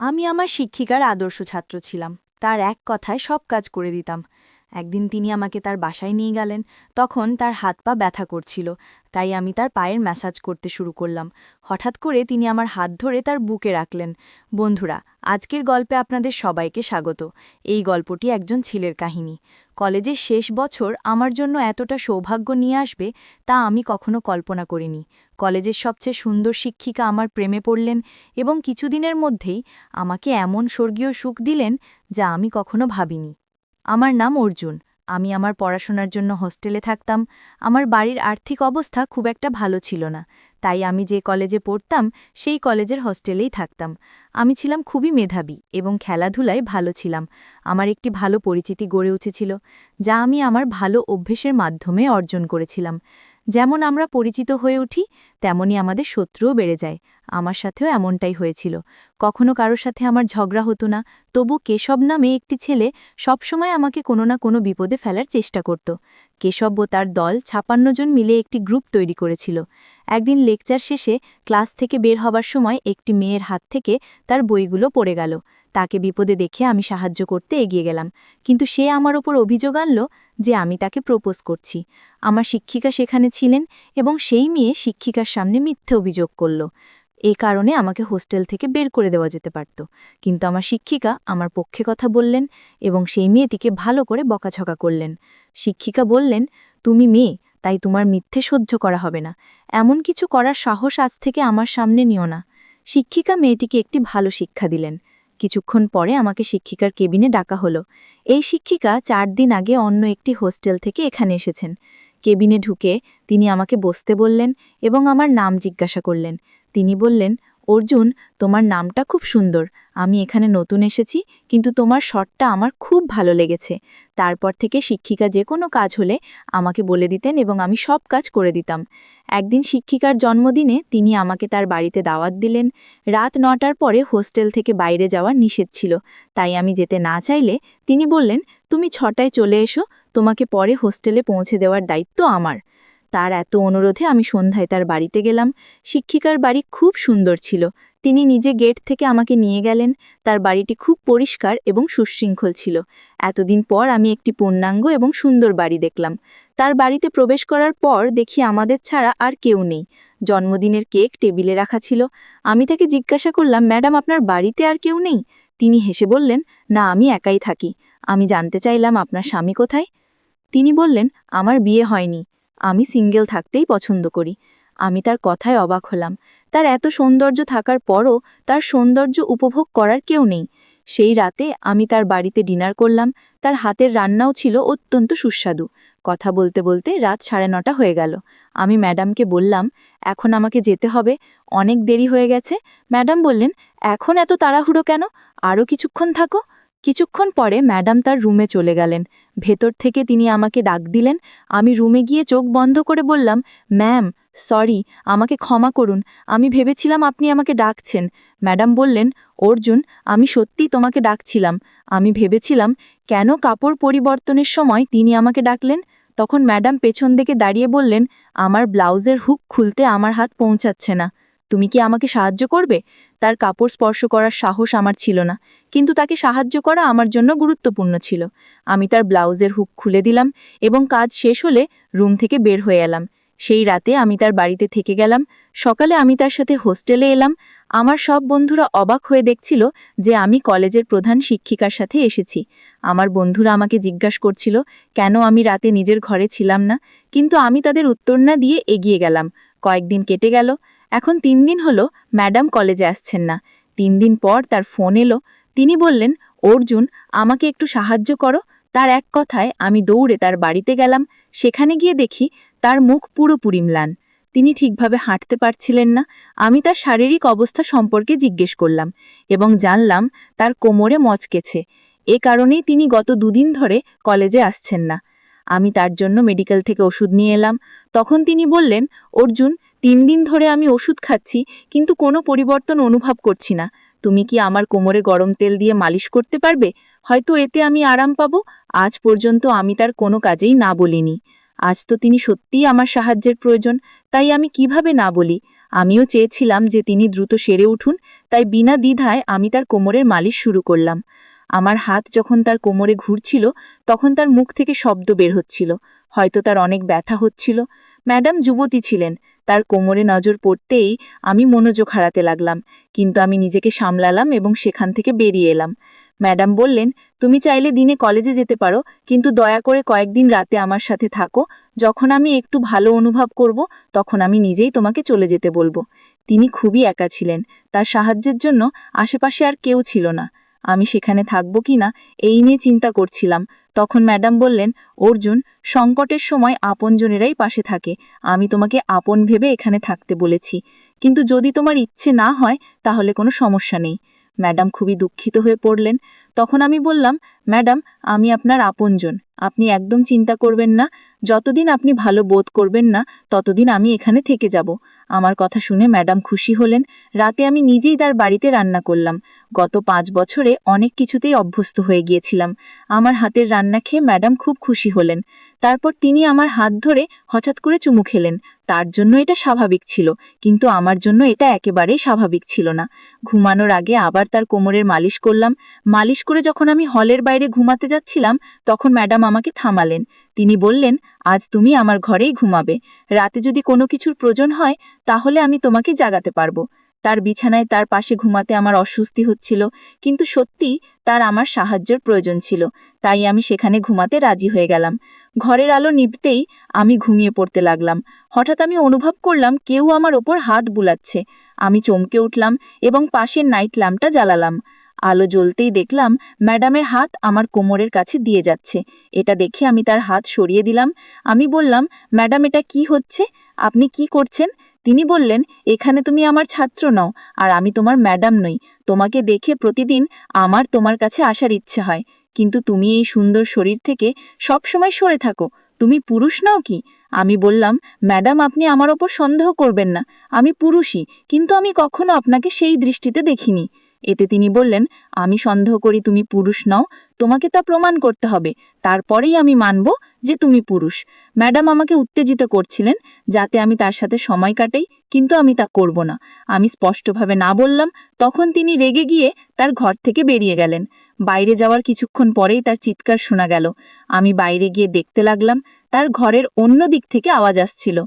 আমি আমার শিক্ষিকার আদর্শ ছাত্র ছিলাম। তার এক কথায় সব কাজ করে দিতাম। একদিন তিনি আমাকে তার বাসায় নিয়ে গেলেন। তখন তার হাত পা ব্যথা করছিল। তাই আমি তার পায়ের ম্যাসাজ করতে শুরু করলাম। হঠাৎ করে তিনি আমার হাত ধরে তার বুকে রাখলেন। বন্ধুরা, আজকের গল্পে আপনাদের সবাইকে স্বাগত। এই গল্পটি একজন ছেলের কাহিনী। কলেজের শেষ বছর আমার জন্য এতটা সৌভাগ্য নিয়ে আসবে তা আমি কখনো কল্পনা করিনি। কলেজের সবচেয়ে সুন্দর শিক্ষিকা আমার প্রেমে পড়লেন এবং কিছুদিনের মধ্যেই আমাকে এমন স্বর্গীয় সুখ দিলেন যা আমি কখনো ভাবিনি। আমার নাম অর্জুন। আমি আমার পড়াশোনার জন্য হোস্টেলে থাকতাম। আমার বাড়ির আর্থিক অবস্থা খুব একটা ভালো ছিল না। তাই আমি যে কলেজে পড়তাম, সেই কলেজের হোস্টেলেই থাকতাম। আমি ছিলাম খুবই মেধাবী এবং খেলাধুলায় ভালো ছিলাম। আমার একটি ভালো পরিচিতি গড়ে উঠেছিল, যা আমি আমার ভালো অভ্যেসের মাধ্যমে অর্জন করেছিলাম। যেমন আমরা পরিচিত হয়ে উঠি তেমনি আমাদের শত্রুও বেড়ে যায়। আমার সাথেও এমনটাই হয়েছিল। কখনো কারোর সাথে আমার ঝগড়া হতো না, তবু কেশব নামে একটি ছেলে সবসময় আমাকে কোনো না কোনো বিপদে ফেলার চেষ্টা করত। কেশব ও তার দল ছাপান্ন জন মিলে একটি গ্রুপ তৈরি করেছিল। একদিন লেকচার শেষে ক্লাস থেকে বের হবার সময় একটি মেয়ের হাত থেকে তার বইগুলো পড়ে গেল। তাকে বিপদে দেখে আমি সাহায্য করতে এগিয়ে গেলাম। কিন্তু সে আমার ওপর অভিযোগ আনল যে আমি তাকে প্রপোজ করছি। আমার শিক্ষিকা সেখানে ছিলেন এবং সেই মেয়ে শিক্ষিকার সামনে মিথ্যে অভিযোগ করল। এই কারণে আমাকে হোস্টেল থেকে বের করে দেওয়া যেতে পারত। কিন্তু আমার শিক্ষিকা আমার পক্ষে কথা বললেন এবং সেই মেয়েটিকে ভালো করে বকাঝকা করলেন। শিক্ষিকা বললেন, তুমি মেয়ে, তাই তোমার মিথ্যে সহ্য করা হবে না। এমন কিছু করার সাহস আজ থেকে আমার সামনে নিও না। শিক্ষিকা মেয়েটিকে একটি ভালো শিক্ষা দিলেন। কিছুক্ষণ পরে আমাকে শিক্ষিকার কেবিনে ডাকা হলো। এই শিক্ষিকা চার দিন আগে অন্য একটি হোস্টেল থেকে এখানে এসেছেন। কেবিনে ঢুকে তিনি আমাকে বসতে বললেন এবং আমার নাম জিজ্ঞাসা করলেন। তিনি বললেন, অর্জুন, তোমার নামটা খুব সুন্দর। আমি এখানে নতুন এসেছি, কিন্তু তোমার শটটা আমার খুব ভালো লেগেছে। তারপর থেকে শিক্ষিকা যে কোনো কাজ হলে আমাকে বলে দিতেন এবং আমি সব কাজ করে দিতাম। একদিন শিক্ষিকার জন্মদিনে তিনি আমাকে তার বাড়িতে দাওয়াত দিলেন। রাত নটার পরে হোস্টেল থেকে বাইরে যাওয়ার নিষেধ ছিল। তাই আমি যেতে না চাইলে তিনি বললেন, তুমি ছটায় চলে এসো তোমাকে পরে হোস্টেলে পৌঁছে দেওয়ার দায়িত্ব আমার। তার এত অনুরোধে আমি সন্ধ্যায় তার বাড়িতে গেলাম। শিক্ষিকার বাড়ি খুব সুন্দর ছিল। তিনি নিজে গেট থেকে আমাকে নিয়ে গেলেন। তার বাড়িটি খুব পরিষ্কার এবং সুশৃঙ্খল ছিল। এতদিন পর আমি একটি পূর্ণাঙ্গ এবং সুন্দর বাড়ি দেখলাম। তার বাড়িতে প্রবেশ করার পর দেখি আমাদের ছাড়া আর কেউ নেই। জন্মদিনের কেক টেবিলে রাখা ছিল। আমি তাকে জিজ্ঞাসা করলাম, ম্যাডাম, আপনার বাড়িতে আর কেউ নেই? তিনি হেসে বললেন, না, আমি একাই থাকি। আমি জানতে চাইলাম আপনার স্বামী কোথায়? তিনি বললেন, আমার বিয়ে হয়নি। আমি সিঙ্গেল থাকতেই পছন্দ করি। আমি তার কথায় অবাক হলাম। তার এত সৌন্দর্য থাকার পরও তার সৌন্দর্য উপভোগ করার কেউ নেই। সেই রাতে আমি তার বাড়িতে ডিনার করলাম। তার হাতের রান্নাও ছিল অত্যন্ত সুস্বাদু। কথা বলতে বলতে রাত সাড়ে নটা হয়ে গেল। আমি ম্যাডামকে বললাম, এখন আমাকে যেতে হবে। অনেক দেরি হয়ে গেছে। ম্যাডাম বললেন, এখন এত তাড়াহুড়ো কেন? আরও কিছুক্ষণ থাকো। কিছুক্ষণ পরে ম্যাডাম তার রুমে চলে গেলেন। ভেতর থেকে তিনি আমাকে ডাক দিলেন। আমি রুমে গিয়ে চোখ বন্ধ করে বললাম, ম্যাম, সরি, আমাকে ক্ষমা করুন। আমি ভেবেছিলাম আপনি আমাকে ডাকছেন। ম্যাডাম বললেন, অর্জুন, আমি সত্যি তোমাকে ডাকছিলাম। আমি ভেবেছিলাম, কেন কাপড় পরিবর্তনের সময় তিনি আমাকে ডাকলেন? তখন ম্যাডাম পেছন দিকে দাঁড়িয়ে বললেন, আমার ব্লাউজের হুক খুলতে আমার হাত পৌঁছাচ্ছে না। তুমি কি আমাকে সাহায্য করবে? তার কাপড় স্পর্শ করার সাহস আমার ছিল না, কিন্তু তাকে সাহায্য করা আমার জন্য গুরুত্বপূর্ণ ছিল। আমি তার ব্লাউজের হুক খুলে দিলাম এবং কাজ শেষ হলে রুম থেকে বের হয়ে এলাম। সেই রাতে আমি তার বাড়িতে থেকে গেলাম। সকালে আমি তার সাথে হোস্টেলে এলাম। আমার সব বন্ধুরা অবাক হয়ে দেখছিল যে আমি কলেজের প্রধান শিক্ষিকার সাথে এসেছি। আমার বন্ধুরা আমাকে জিজ্ঞাসা করছিল, কেন আমি রাতে নিজের ঘরে ছিলাম না? কিন্তু আমি তাদের উত্তর না দিয়ে এগিয়ে গেলাম। কয়েকদিন কেটে গেল। এখন তিন দিন হলো ম্যাডাম কলেজে আসছেন না। তিন দিন পর তার ফোন এলো। তিনি বললেন, অর্জুন, আমাকে একটু সাহায্য করো। তার এক কথায়, আমি দৌড়ে তার বাড়িতে গেলাম। সেখানে গিয়ে দেখি তার মুখ পুরোপুরি ম্লান। তিনি ঠিকভাবে হাঁটতে পারছিলেন না। আমি তার শারীরিক অবস্থা সম্পর্কে জিজ্ঞেস করলাম এবং জানলাম তার কোমরে মচকেছে এ কারণেই তিনি গত দুদিন ধরে কলেজে আসছেন না। আমি তার জন্য মেডিকেল থেকে ওষুধ নিয়ে এলাম। তখন তিনি বললেন, অর্জুন তিন দিন ধরে আমি ওষুধ খাচ্ছি, কিন্তু কোনো পরিবর্তন অনুভব করছি না। তুমি কি আমার কোমরে গরম তেল দিয়ে মালিশ করতে পারবে? হয়তো এতে আমি আরাম পাবো। আজ পর্যন্ত আমি তার কোনো কাজেই না বলিনি। আজ তো তিনি সত্যিই আমার সাহায্যের প্রয়োজন, তাই আমি কীভাবে না বলি? আমিও চেয়েছিলাম যে তিনি দ্রুত সেরে উঠুন, তাই বিনা দ্বিধায় আমি তার কোমরের মালিশ শুরু করলাম। আমার হাত যখন তার কোমরে ঘুরছিল, তখন তার মুখ থেকে শব্দ বের হচ্ছিল। হয়তো তার অনেক ব্যথা হচ্ছিল। ম্যাডাম যুবতী ছিলেন। তার কোমরে নজর পড়তেই আমি মনোযোগ হারাতে লাগলাম, কিন্তু আমি নিজেকে সামলালাম এবং সেখান থেকে বেরিয়ে এলাম। ম্যাডাম বললেন, তুমি চাইলে দিনে কলেজে যেতে পারো, কিন্তু দয়া করে কয়েকদিন রাতে আমার সাথে থাকো। যখন আমি একটু ভালো অনুভব করব, তখন আমি নিজেই তোমাকে চলে যেতে বলব। তিনি খুবই একা ছিলেন। তার সাহায্যের জন্য আশেপাশে আর কেউ ছিল না। আমি সেখানে থাকব কি না এই নিয়ে চিন্তা করছিলাম। তখন ম্যাডাম বললেন, অর্জুন, সংকটের সময় আপনজনেরাই পাশে থাকে। আমি তোমাকে আপন ভেবে এখানে থাকতে বলেছি। কিন্তু যদি তোমার ইচ্ছে না হয়, তাহলে কোনো সমস্যা নেই। ম্যাডাম খুবই দুঃখিত হয়ে পড়লেন। তখন আমি বললাম, ম্যাডাম, আমি আপনার আপনজন। আপনি একদম চিন্তা করবেন না। যতদিন আপনি ভালো বোধ করবেন না, ততদিন আমি এখানে থেকে যাব। আমার কথা শুনে ম্যাডাম খুশি হলেন। রাতে আমি নিজেই তার বাড়িতে রান্না করলাম। গত পাঁচ বছরে অনেক কিছুতেই অভ্যস্ত হয়ে গিয়েছিলাম। আমার হাতের রান্না খেয়ে ম্যাডাম খুব খুশি হলেন। তারপর তিনি আমার হাত ধরে হঠাৎ করে চুমু খেলেন। তার জন্য এটা স্বাভাবিক ছিল, কিন্তু আমার জন্য এটা একেবারেই স্বাভাবিক ছিল না। ঘুমানোর আগে আবার তার কোমরের মালিশ করলাম। মালিশ করে যখন আমি হলের বাইরে ঘুমাতে যাচ্ছিলাম, তখন ম্যাডাম আমাকে থামালেন। তিনি বললেন, আজ তুমি আমার ঘরেই ঘুমাবে। রাতে যদি কোনো কিছুর প্রয়োজন হয়, তাহলে আমি তোমাকে জাগাতে পারব। তার বিছানায় তার পাশে ঘুমাতে আমার অস্বস্তি হচ্ছিল, কিন্তু সত্যি তার আমার সাহায্যের প্রয়োজন ছিল। তাই আমি সেখানে ঘুমাতে রাজি হয়ে গেলাম। ঘরের আলো নিভতেই আমি ঘুমিয়ে পড়তে লাগলাম। হঠাৎ আমি অনুভব করলাম, কেউ আমার ওপর হাত বুলাচ্ছে। আমি চমকে উঠলাম এবং পাশের নাইট ল্যাম্পটা জ্বালালাম। আলো জ্বলতেই দেখলাম ম্যাডামের হাত আমার কোমরের কাছে দিয়ে যাচ্ছে। এটা দেখে আমি তার হাত সরিয়ে দিলাম। আমি বললাম, ম্যাডাম, এটা কি হচ্ছে? আপনি কি করছেন? তিনি বললেন, এখানে তুমি আমার ছাত্র নও, আর আমি তোমার ম্যাডাম নই। তোমাকে দেখে প্রতিদিন আমার তোমার কাছে আসার ইচ্ছে হয়। কিন্তু তুমি এই সুন্দর শরীর থেকে সবসময় সরে থাকো। তুমি পুরুষ নাও কি? আমি বললাম, ম্যাডাম, আপনি আমার ওপর সন্দেহ করবেন না। আমি পুরুষই, কিন্তু আমি কখনো আপনাকে সেই দৃষ্টিতে দেখিনি। এতে তিনি বললেন, আমি সন্দেহ করি তুমি পুরুষ নও, তোমাকে তা প্রমাণ করতে হবে। তারপরেই আমি মানব যে তুমি পুরুষ। ম্যাডাম আমাকে উত্তেজিত করছিলেন, যাতে আমি তার সাথে সময় কাটাই, কিন্তু আমি তা করব না। আমি স্পষ্টভাবে না বললাম, তখন তিনি রেগে গিয়ে তার ঘর থেকে বেরিয়ে গেলেন। বাইরে যাওয়ার কিছুক্ষণ পরেই তার চিৎকার শোনা গেল। আমি বাইরে গিয়ে দেখতে লাগলাম, তার ঘরের অন্য দিক থেকে আওয়াজ আসছিল।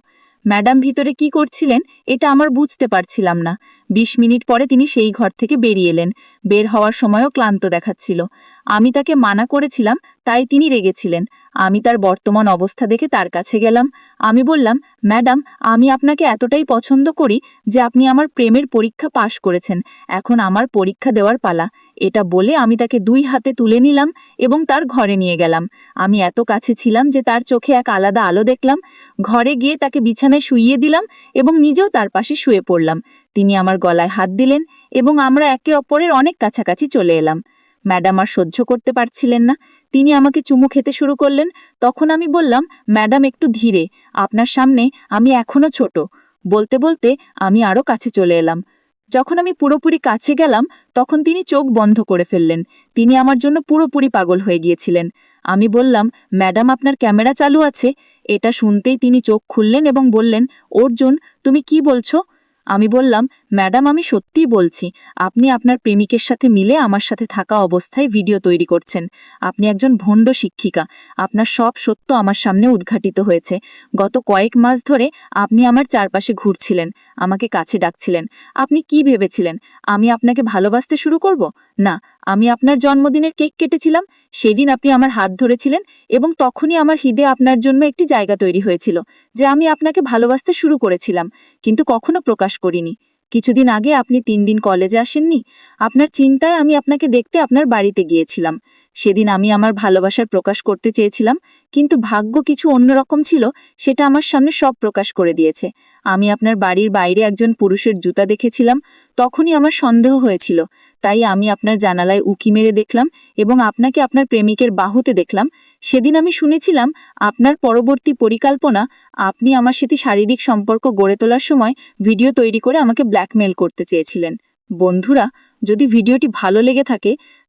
ম্যাডাম ভিতরে কি করছিলেন, এটা আমার বুঝতে পারছিলাম না। বিশ মিনিট পরে তিনি সেই ঘর থেকে বেরিয়ে এলেন। বের হওয়ার সময়ও ক্লান্ত দেখাচ্ছিল। আমি তাকে মানা করেছিলাম, তাই তিনি রেগেছিলেন। আমি তার বর্তমান অবস্থা দেখে তার কাছে গেলাম। আমি বললাম, ম্যাডাম, আমি আপনাকে এতটাই পছন্দ করি যে আপনি আমার প্রেমের পরীক্ষা পাশ করেছেন। এখন আমার পরীক্ষা দেওয়ার পালা। এটা বলে আমি তাকে দুই হাতে তুলে নিলাম এবং তার ঘরে নিয়ে গেলাম। আমি এত কাছে ছিলাম যে তার চোখে এক আলাদা আলো দেখলাম। ঘরে গিয়ে তাকে বিছানায় শুইয়ে দিলাম এবং নিজেও তার পাশে শুয়ে পড়লাম। তিনি আমার গলায় হাত দিলেন এবং আমরা একে অপরের অনেক কাছাকাছি চলে এলাম। ম্যাডাম আর সহ্য করতে পারছিলেন না। তিনি আমাকে চুমু খেতে শুরু করলেন। তখন আমি বললাম, ম্যাডাম, একটু ধীরে। আপনার সামনে আমি এখনও ছোট। বলতে বলতে আমি আরও কাছে চলে এলাম। যখন আমি পুরোপুরি কাছে গেলাম, তখন তিনি চোখ বন্ধ করে ফেললেন। তিনি আমার জন্য পুরোপুরি পাগল হয়ে গিয়েছিলেন। আমি বললাম, ম্যাডাম, আপনার ক্যামেরা চালু আছে। এটা শুনতেই তিনি চোখ খুললেন এবং বললেন, অর্জুন, তুমি কি বলছো? আমি বললাম ম্যাডাম, আমি সত্যিই বলছি, আপনি আপনার প্রেমিকের সাথে মিলে আমার সাথে থাকা অবস্থায় ভিডিও তৈরি করছেন। আপনি একজন ভণ্ড শিক্ষিকা। আপনার সব সত্য আমার সামনে উদ্ঘাটিত হয়েছে। গত কয়েক মাস ধরে আপনি আমার চারপাশে ঘুরছিলেন, আমাকে কাছে ডাকছিলেন। আপনি কি ভেবেছিলেন? আমি আপনাকে ভালোবাসতে শুরু করব? না, আমি আপনার জন্মদিনের কেক কেটেছিলাম, সেদিন আপনি আমার হাত ধরেছিলেন এবং তখনই আমার হৃদে আপনার জন্য একটি জায়গা তৈরি হয়েছিল, যে আমি আপনাকে ভালোবাসতে শুরু করেছিলাম, কিন্তু কখনো প্রকাশ করিনি। কিছুদিন আগে আপনি তিন দিন কলেজে আসেননি। আপনার চিন্তায় আমি আপনাকে দেখতে আপনার বাড়িতে গিয়েছিলাম। সেদিন আমি আমার ভালোবাসার প্রকাশ করতে চেয়েছিলাম, কিন্তু ভাগ্য কিছু অন্যরকম ছিল, সেটা আমার সামনে সব প্রকাশ করে দিয়েছে। আমি আপনার বাড়ির বাইরে একজন পুরুষের জুতা দেখেছিলাম, তখনই আমার সন্দেহ হয়েছিল। তাই আমি আপনার জানালায় উকি মেরে দেখলাম এবং আপনাকে আপনার প্রেমিকের বাহুতে দেখলাম। সেদিন আমি শুনেছিলাম, আপনার পরবর্তী পরিকল্পনা, আপনি আমার সাথে শারীরিক সম্পর্ক গড়ে তোলার সময় ভিডিও তৈরি করে আমাকে ব্ল্যাকমেল করতে চেয়েছিলেন। বন্ধুরা, যদি ভিডিওটি ভালো লেগে থাকে